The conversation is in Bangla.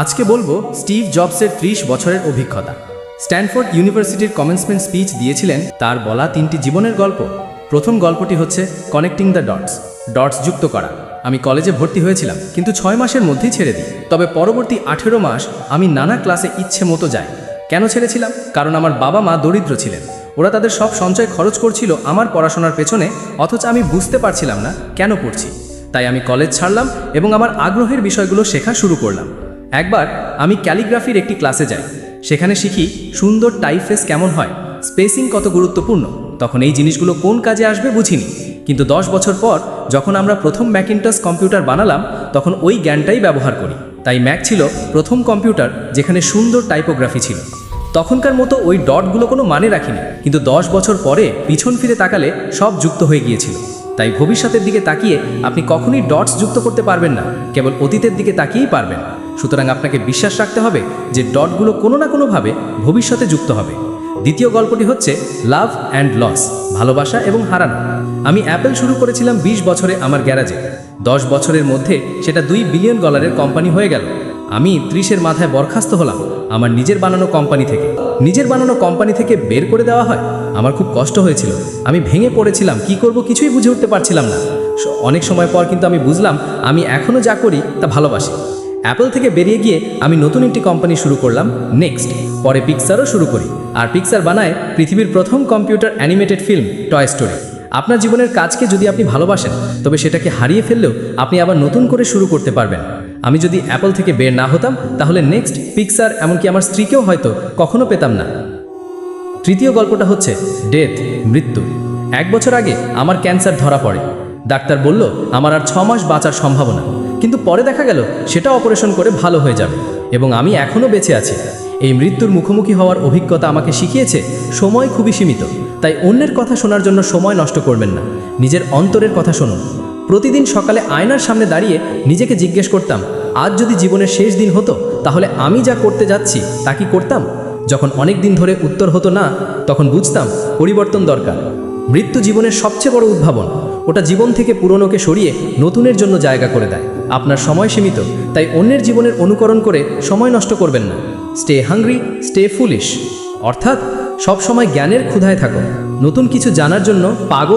আজকে বলব স্টিভ জবসের ত্রিশ বছরের অভিজ্ঞতা। স্ট্যানফোর্ড ইউনিভার্সিটির কমেন্সমেন্ট স্পিচ দিয়েছিলেন তার বলা তিনটি জীবনের গল্প। প্রথম গল্পটি হচ্ছে কানেক্টিং দ্য ডটস ডটস যুক্ত করা। আমি কলেজে ভর্তি হয়েছিলাম, কিন্তু ছয় মাসের মধ্যেই ছেড়ে দিই। তবে পরবর্তী আঠেরো মাস আমি নানা ক্লাসে ইচ্ছে মতো যাই। কেন ছেড়েছিলাম? কারণ আমার বাবা মা দরিদ্র ছিলেন। ওরা তাদের সব সঞ্চয় খরচ করছিল আমার পড়াশোনার পেছনে, অথচ আমি বুঝতে পারছিলাম না কেন পড়ছি। তাই আমি কলেজ ছাড়লাম এবং আমার আগ্রহের বিষয়গুলো শেখা শুরু করলাম। একবার আমি ক্যালিগ্রাফির একটি ক্লাসে যাই। সেখানে শিখি সুন্দর টাইফেস কেমন হয়, স্পেসিং কত গুরুত্বপূর্ণ, তখন এই জিনিসগুলো কোন কাজে আসবে বুঝিনি। কিন্তু দশ বছর পর যখন আমরা প্রথম ম্যাকিনটাস কম্পিউটার বানালাম, তখন ওই জ্ঞানটাই ব্যবহার করি। তাই ম্যাক ছিল প্রথম কম্পিউটার যেখানে সুন্দর টাইপোগ্রাফি ছিল। তখনকার মতো ওই ডটগুলো কোনো মানে রাখিনি, কিন্তু দশ বছর পরে পিছন ফিরে তাকালে সব যুক্ত হয়ে গিয়েছিল। তাই ভবিষ্যতের দিকে তাকিয়ে আপনি কখনই ডটস যুক্ত করতে পারবেন না, কেবল অতীতের দিকে তাকিয়েই পারবেন। সুতরাং আপনাকে বিশ্বাস রাখতে হবে যে ডটগুলো কোনো না কোনোভাবে ভবিষ্যতে যুক্ত হবে। দ্বিতীয় গল্পটি হচ্ছে লাভ অ্যান্ড লস, ভালোবাসা এবং হারানো। আমি অ্যাপেল শুরু করেছিলাম ২০ বছরে আমার গ্যারাজে। দশ বছরের মধ্যে সেটা দুই বিলিয়ন ডলারের কোম্পানি হয়ে গেল। আমি ত্রিশের মাথায় বরখাস্ত হলাম আমার নিজের বানানো কোম্পানি থেকে। নিজের বানানো কোম্পানি থেকে বের করে দেওয়া হয়? আমার খুব কষ্ট হয়েছিল। আমি ভেঙে পড়েছিলাম। কি করব কিছুই বুঝে উঠতে পারছিলাম না। অনেক সময় পর কিন্তু আমি বুঝলাম, আমি এখনও যা করি তা ভালোবাসি। অ্যাপল থেকে বেরিয়ে গিয়ে আমি নতুন একটি কোম্পানি শুরু করলাম নেক্সট পরে পিক্সারও শুরু করি। আর পিক্সার বানায় পৃথিবীর প্রথম computer animated film Toy Story আপনার জীবনের কাজকে যদি আপনি ভালোবাসেন, তবে সেটাকে হারিয়ে ফেললেও আপনি আবার নতুন করে শুরু করতে পারবেন। আমি যদি অ্যাপল থেকে বের না হতাম, তাহলে নেক্সট পিক্সার এমনকি আমার স্ত্রীকেও হয়তো কখনো পেতাম না। তৃতীয় গল্পটা হচ্ছে ডেথ মৃত্যু। এক বছর আগে আমার ক্যান্সার ধরা পড়ে। ডাক্তার বলল, আমার আর ছ মাস বাঁচার সম্ভাবনা। কিন্তু পরে দেখা গেল সেটা অপারেশন করে ভালো হয়ে যাবে। এবং আমি এখনও বেঁচে আছি। এই মৃত্যুর মুখোমুখি হওয়ার অভিজ্ঞতা আমাকে শিখিয়েছে, সময় খুবই সীমিত। তাই অন্যের কথা শোনার জন্য সময় নষ্ট করবেন না। নিজের অন্তরের কথা শুনুন। প্রতিদিন সকালে আয়নার সামনে দাঁড়িয়ে নিজেকে জিজ্ঞেস করতাম, আজ যদি জীবনের শেষ দিন হতো, তাহলে আমি যা করতে যাচ্ছি, তা কি করতাম? যখন অনেক দিন ধরে উত্তর হতো না, তখন বুঝতাম পরিবর্তন দরকার। মৃত্যু জীবনের সবচেয়ে বড় উদ্ভাবন, ওটা জীবন থেকে পুরনোকে সরিয়ে নতুনের জন্য জায়গা করে দেয়। আপনার সময় সীমিত, তাই অন্যের জীবনের অনুকরণ করে সময় নষ্ট করবেন না। Stay hungry, stay foolish. অর্থাৎ, সবসময় জ্ঞানের ক্ষুধায় থাকো। নতুন কিছু জানার জন্য পাগল